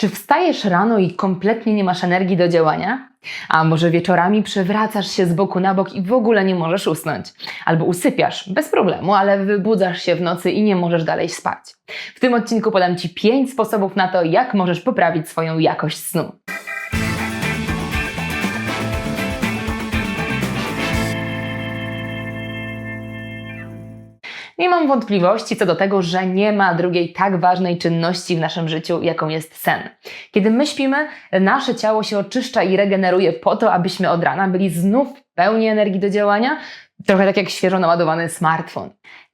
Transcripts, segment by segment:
Czy wstajesz rano i kompletnie nie masz energii do działania? A może wieczorami przewracasz się z boku na bok i w ogóle nie możesz usnąć? Albo usypiasz bez problemu, ale wybudzasz się w nocy i nie możesz dalej spać? W tym odcinku podam Ci 5 sposobów na to, jak możesz poprawić swoją jakość snu. Nie mam wątpliwości co do tego, że nie ma drugiej tak ważnej czynności w naszym życiu, jaką jest sen. Kiedy my śpimy, nasze ciało się oczyszcza i regeneruje po to, abyśmy od rana byli znów pełni energii do działania, trochę tak jak świeżo naładowany smartfon.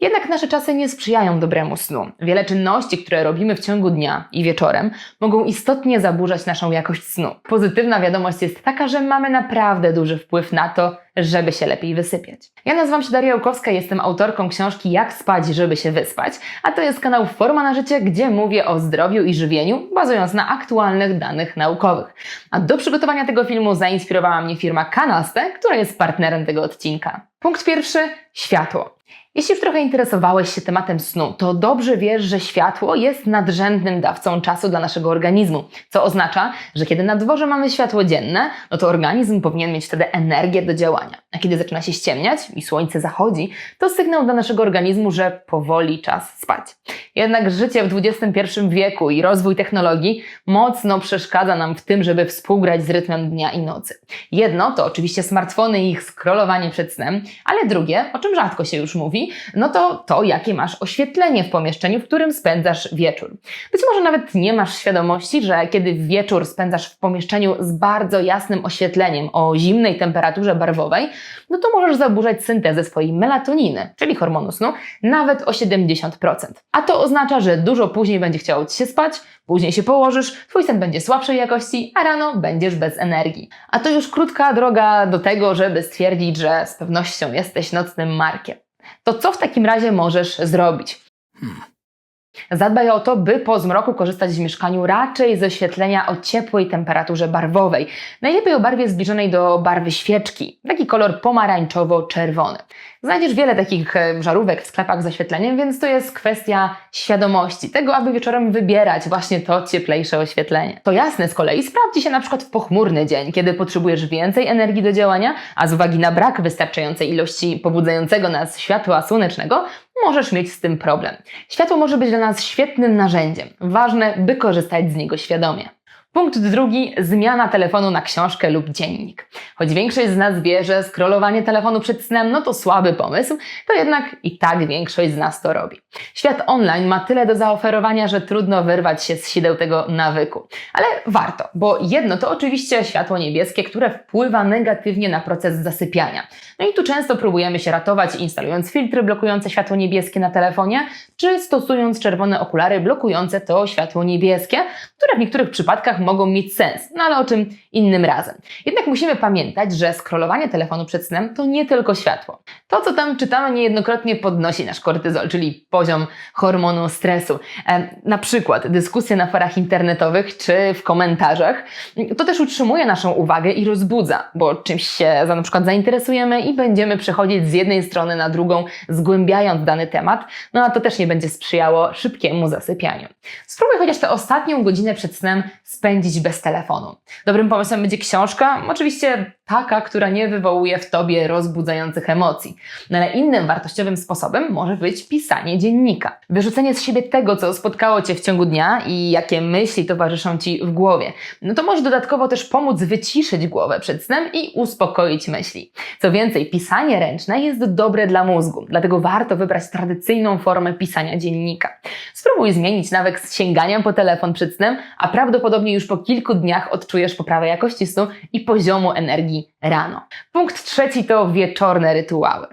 Jednak nasze czasy nie sprzyjają dobremu snu. Wiele czynności, które robimy w ciągu dnia i wieczorem, mogą istotnie zaburzać naszą jakość snu. Pozytywna wiadomość jest taka, że mamy naprawdę duży wpływ na to, żeby się lepiej wysypiać. Ja nazywam się Daria Łukowska, jestem autorką książki Jak spać, żeby się wyspać, a to jest kanał Forma na Życie, gdzie mówię o zdrowiu i żywieniu, bazując na aktualnych danych naukowych. A do przygotowania tego filmu zainspirowała mnie firma Kanaste, która jest partnerem tego odcinka. Punkt pierwszy światło. Jeśli już trochę interesowałeś się tematem snu, to dobrze wiesz, że światło jest nadrzędnym dawcą czasu dla naszego organizmu, co oznacza, że kiedy na dworze mamy światło dzienne, no to organizm powinien mieć wtedy energię do działania. A kiedy zaczyna się ściemniać i słońce zachodzi, to sygnał dla naszego organizmu, że powoli czas spać. Jednak życie w XXI wieku i rozwój technologii mocno przeszkadza nam w tym, żeby współgrać z rytmem dnia i nocy. Jedno to oczywiście smartfony i ich scrollowanie przed snem, ale drugie, o czym rzadko się już mówi, no to to, jakie masz oświetlenie w pomieszczeniu, w którym spędzasz wieczór. Być może nawet nie masz świadomości, że kiedy wieczór spędzasz w pomieszczeniu z bardzo jasnym oświetleniem o zimnej temperaturze barwowej, no to możesz zaburzać syntezę swojej melatoniny, czyli hormonu snu, nawet o 70%. A to oznacza, że dużo później będzie chciało Ci się spać, później się położysz, Twój sen będzie słabszej jakości, a rano będziesz bez energii. A to już krótka droga do tego, żeby stwierdzić, że z pewnością jesteś nocnym markiem. To co w takim razie możesz zrobić? Zadbaj o to, by po zmroku korzystać w mieszkaniu raczej ze oświetlenia o ciepłej temperaturze barwowej. Najlepiej o barwie zbliżonej do barwy świeczki. Taki kolor pomarańczowo-czerwony. Znajdziesz wiele takich e, żarówek w sklepach z oświetleniem, więc to jest kwestia świadomości, tego, aby wieczorem wybierać właśnie to cieplejsze oświetlenie. To jasne z kolei sprawdzi się na przykład w pochmurny dzień, kiedy potrzebujesz więcej energii do działania, a z uwagi na brak wystarczającej ilości pobudzającego nas światła słonecznego, możesz mieć z tym problem. Światło może być dla nas świetnym narzędziem. Ważne, by korzystać z niego świadomie. Punkt drugi, zmiana telefonu na książkę lub dziennik. Choć większość z nas wie, że scrollowanie telefonu przed snem no to słaby pomysł, to jednak i tak większość z nas to robi. Świat online ma tyle do zaoferowania, że trudno wyrwać się z sideł tego nawyku. Ale warto, bo jedno to oczywiście światło niebieskie, które wpływa negatywnie na proces zasypiania. No i tu często próbujemy się ratować instalując filtry blokujące światło niebieskie na telefonie, czy stosując czerwone okulary blokujące to światło niebieskie, które w niektórych przypadkach mogą mieć sens, no ale o czym innym razem. Jednak musimy pamiętać, że scrollowanie telefonu przed snem to nie tylko światło. To, co tam czytamy, niejednokrotnie podnosi nasz kortyzol, czyli poziom hormonu stresu. E, na przykład dyskusje na forach internetowych czy w komentarzach, to też utrzymuje naszą uwagę i rozbudza, bo czymś się za na przykład zainteresujemy i będziemy przechodzić z jednej strony na drugą, zgłębiając dany temat, no a to też nie będzie sprzyjało szybkiemu zasypianiu. Spróbuj chociaż tę ostatnią godzinę przed snem spędzić bez telefonu. Dobrym pomysłem będzie książka, oczywiście taka, która nie wywołuje w tobie rozbudzających emocji. No ale innym wartościowym sposobem może być pisanie dziennika. Wyrzucenie z siebie tego, co spotkało cię w ciągu dnia i jakie myśli towarzyszą ci w głowie. No to może dodatkowo też pomóc wyciszyć głowę przed snem i uspokoić myśli. Co więcej, pisanie ręczne jest dobre dla mózgu, dlatego warto wybrać tradycyjną formę pisania dziennika. Spróbuj zmienić nawyk sięgania po telefon przed snem, a prawdopodobnie już po kilku dniach odczujesz poprawę jakości snu i poziomu energii rano. Punkt trzeci to wieczorne rytuały.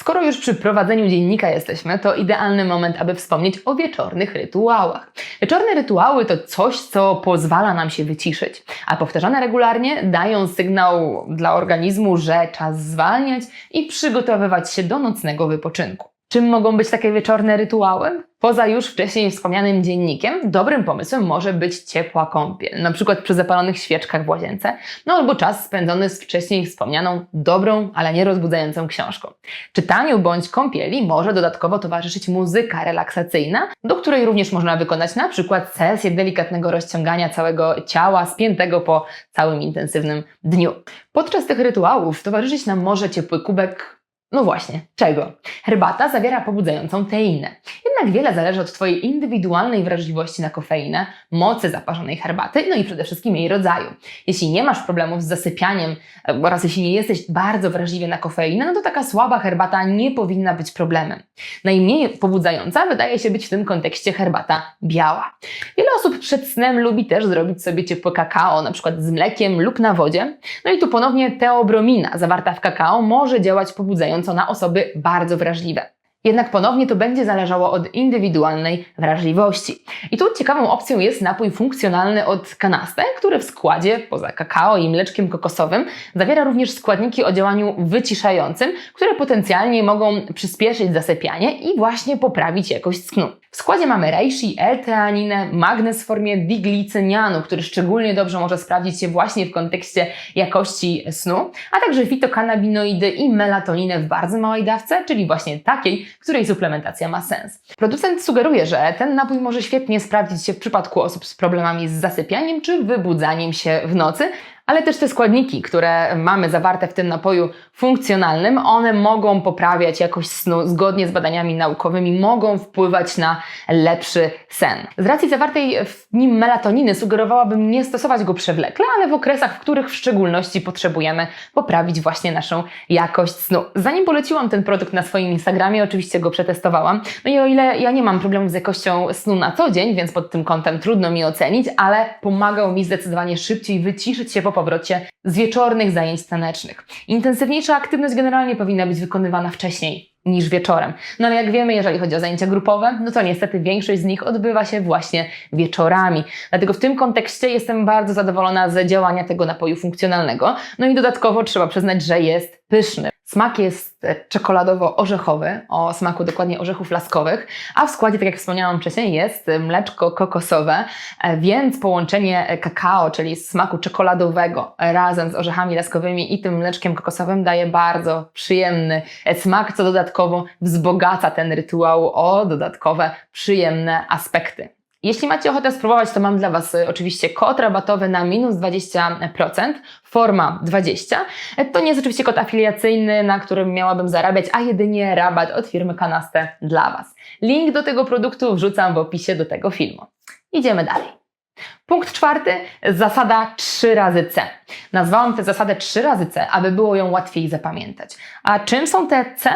Skoro już przy prowadzeniu dziennika jesteśmy, to idealny moment, aby wspomnieć o wieczornych rytuałach. Wieczorne rytuały to coś, co pozwala nam się wyciszyć, a powtarzane regularnie dają sygnał dla organizmu, że czas zwalniać i przygotowywać się do nocnego wypoczynku. Czym mogą być takie wieczorne rytuały? Poza już wcześniej wspomnianym dziennikiem, dobrym pomysłem może być ciepła kąpiel, na przykład przy zapalonych świeczkach w łazience, no albo czas spędzony z wcześniej wspomnianą dobrą, ale nie rozbudzającą książką. Czytaniu bądź kąpieli może dodatkowo towarzyszyć muzyka relaksacyjna, do której również można wykonać na przykład sesję delikatnego rozciągania całego ciała spiętego po całym intensywnym dniu. Podczas tych rytuałów towarzyszyć nam może ciepły kubek no właśnie, czego? Herbata zawiera pobudzającą teinę. Jednak wiele zależy od Twojej indywidualnej wrażliwości na kofeinę, mocy zaparzonej herbaty, no i przede wszystkim jej rodzaju. Jeśli nie masz problemów z zasypianiem e, oraz jeśli nie jesteś bardzo wrażliwy na kofeinę, no to taka słaba herbata nie powinna być problemem. Najmniej pobudzająca wydaje się być w tym kontekście herbata biała. Wiele osób przed snem lubi też zrobić sobie ciepłe kakao, na przykład z mlekiem lub na wodzie. No i tu ponownie teobromina zawarta w kakao może działać pobudzająco na osoby bardzo wrażliwe. Jednak ponownie to będzie zależało od indywidualnej wrażliwości. I tu ciekawą opcją jest napój funkcjonalny od Kanaste, który w składzie, poza kakao i mleczkiem kokosowym, zawiera również składniki o działaniu wyciszającym, które potencjalnie mogą przyspieszyć zasypianie i właśnie poprawić jakość snu. W składzie mamy reishi, L-teaninę, magnez w formie diglicynianu, który szczególnie dobrze może sprawdzić się właśnie w kontekście jakości snu, a także fitokanabinoidy i melatoninę w bardzo małej dawce, czyli właśnie takiej, której suplementacja ma sens. Producent sugeruje, że ten napój może świetnie sprawdzić się w przypadku osób z problemami z zasypianiem czy wybudzaniem się w nocy, ale też te składniki, które mamy zawarte w tym napoju funkcjonalnym, one mogą poprawiać jakość snu zgodnie z badaniami naukowymi, mogą wpływać na lepszy sen. Z racji zawartej w nim melatoniny sugerowałabym nie stosować go przewlekle, ale w okresach, w których w szczególności potrzebujemy poprawić właśnie naszą jakość snu. Zanim poleciłam ten produkt na swoim Instagramie, oczywiście go przetestowałam. No i o ile ja nie mam problemu z jakością snu na co dzień, więc pod tym kątem trudno mi ocenić, ale pomagał mi zdecydowanie szybciej wyciszyć się po powrocie z wieczornych zajęć tanecznych. Intensywniejsza aktywność generalnie powinna być wykonywana wcześniej niż wieczorem. No ale jak wiemy, jeżeli chodzi o zajęcia grupowe, no to niestety większość z nich odbywa się właśnie wieczorami. Dlatego w tym kontekście jestem bardzo zadowolona z działania tego napoju funkcjonalnego. No i dodatkowo trzeba przyznać, że jest pyszny. Smak jest e, czekoladowo-orzechowy, o smaku dokładnie orzechów laskowych, a w składzie, tak jak wspomniałam wcześniej, jest mleczko kokosowe, e, więc połączenie kakao, czyli smaku czekoladowego razem z orzechami laskowymi i tym mleczkiem kokosowym daje bardzo przyjemny smak, co dodatkowo wzbogaca ten rytuał o dodatkowe przyjemne aspekty. Jeśli macie ochotę spróbować, to mam dla Was y, oczywiście kod rabatowy na minus 20%, forma 20. E, to nie jest oczywiście kod afiliacyjny, na którym miałabym zarabiać, a jedynie rabat od firmy Kanaste dla Was. Link do tego produktu wrzucam w opisie do tego filmu. Idziemy dalej. Punkt czwarty, zasada 3 razy C. Nazwałam tę zasadę 3 razy C, aby było ją łatwiej zapamiętać. A czym są te C?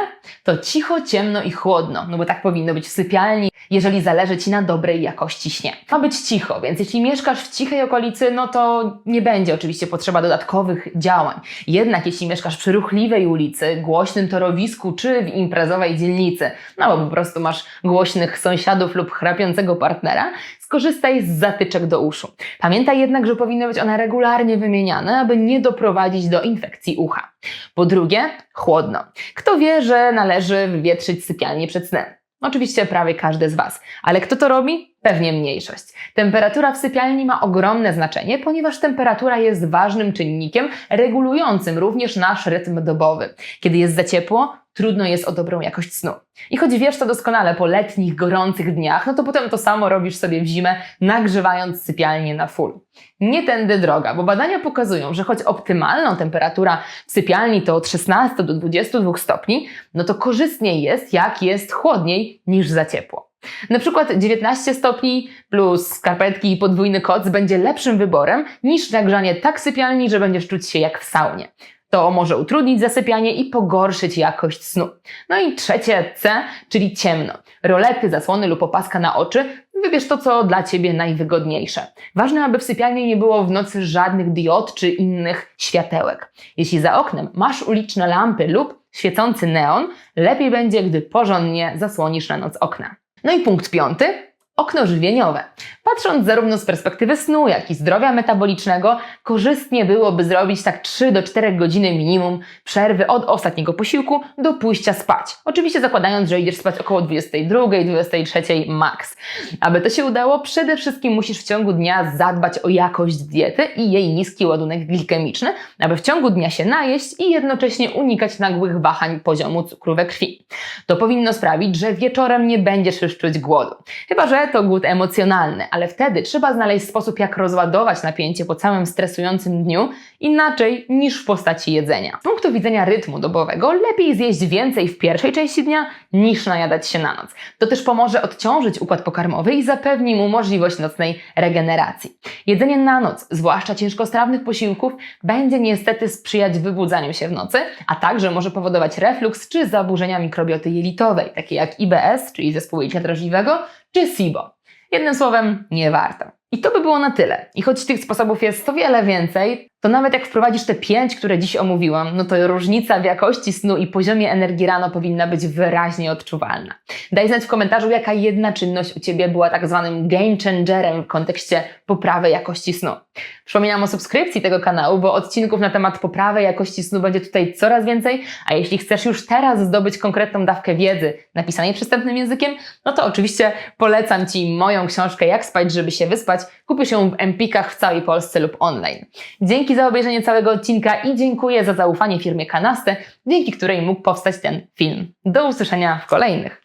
To cicho, ciemno i chłodno, no bo tak powinno być w sypialni, jeżeli zależy Ci na dobrej jakości śnie. Ma być cicho, więc jeśli mieszkasz w cichej okolicy, no to nie będzie oczywiście potrzeba dodatkowych działań. Jednak jeśli mieszkasz przy ruchliwej ulicy, głośnym torowisku czy w imprezowej dzielnicy, no bo po prostu masz głośnych sąsiadów lub chrapiącego partnera, skorzystaj z zatyczek do uszu. Pamiętaj jednak, że powinny być one regularnie wymieniane, aby nie doprowadzić do infekcji ucha. Po drugie, chłodno. Kto wie, że należy wywietrzyć sypialnię przed snem? Oczywiście prawie każdy z Was. Ale kto to robi? Pewnie mniejszość. Temperatura w sypialni ma ogromne znaczenie, ponieważ temperatura jest ważnym czynnikiem regulującym również nasz rytm dobowy. Kiedy jest za ciepło, trudno jest o dobrą jakość snu. I choć wiesz to doskonale po letnich, gorących dniach, no to potem to samo robisz sobie w zimę, nagrzewając sypialnię na full. Nie tędy droga, bo badania pokazują, że choć optymalną temperatura w sypialni to od 16 do 22 stopni, no to korzystniej jest, jak jest chłodniej niż za ciepło. Na przykład 19 stopni plus skarpetki i podwójny koc będzie lepszym wyborem niż nagrzanie tak sypialni, że będziesz czuć się jak w saunie. To może utrudnić zasypianie i pogorszyć jakość snu. No i trzecie C, czyli ciemno. Rolety, zasłony lub opaska na oczy. Wybierz to, co dla Ciebie najwygodniejsze. Ważne, aby w sypialni nie było w nocy żadnych diod czy innych światełek. Jeśli za oknem masz uliczne lampy lub świecący neon, lepiej będzie, gdy porządnie zasłonisz na noc okna. No i punkt piąty. Okno żywieniowe. Patrząc zarówno z perspektywy snu, jak i zdrowia metabolicznego, korzystnie byłoby zrobić tak 3 do 4 godziny minimum przerwy od ostatniego posiłku do pójścia spać. Oczywiście zakładając, że idziesz spać około 22, 23 max. Aby to się udało, przede wszystkim musisz w ciągu dnia zadbać o jakość diety i jej niski ładunek glikemiczny, aby w ciągu dnia się najeść i jednocześnie unikać nagłych wahań poziomu cukru we krwi. To powinno sprawić, że wieczorem nie będziesz już czuć głodu. Chyba, że to głód emocjonalny, ale wtedy trzeba znaleźć sposób, jak rozładować napięcie po całym stresującym dniu, inaczej niż w postaci jedzenia. Z punktu widzenia rytmu dobowego, lepiej zjeść więcej w pierwszej części dnia, niż najadać się na noc. To też pomoże odciążyć układ pokarmowy i zapewni mu możliwość nocnej regeneracji. Jedzenie na noc, zwłaszcza ciężkostrawnych posiłków, będzie niestety sprzyjać wybudzaniu się w nocy, a także może powodować refluks czy zaburzenia mikrobioty jelitowej, takie jak IBS, czyli zespół jelita drażliwego, czy SIBO. Jednym słowem, nie warto. I to by było na tyle. I choć tych sposobów jest o wiele więcej, to nawet jak wprowadzisz te pięć, które dziś omówiłam, no to różnica w jakości snu i poziomie energii rano powinna być wyraźnie odczuwalna. Daj znać w komentarzu, jaka jedna czynność u Ciebie była tak zwanym game changerem w kontekście poprawy jakości snu. Przypominam o subskrypcji tego kanału, bo odcinków na temat poprawy jakości snu będzie tutaj coraz więcej, a jeśli chcesz już teraz zdobyć konkretną dawkę wiedzy napisanej przystępnym językiem, no to oczywiście polecam Ci moją książkę Jak spać, żeby się wyspać. Kupisz ją w Empikach w całej Polsce lub online. Za obejrzenie całego odcinka i dziękuję za zaufanie firmie Kanaste, dzięki której mógł powstać ten film. Do usłyszenia w kolejnych.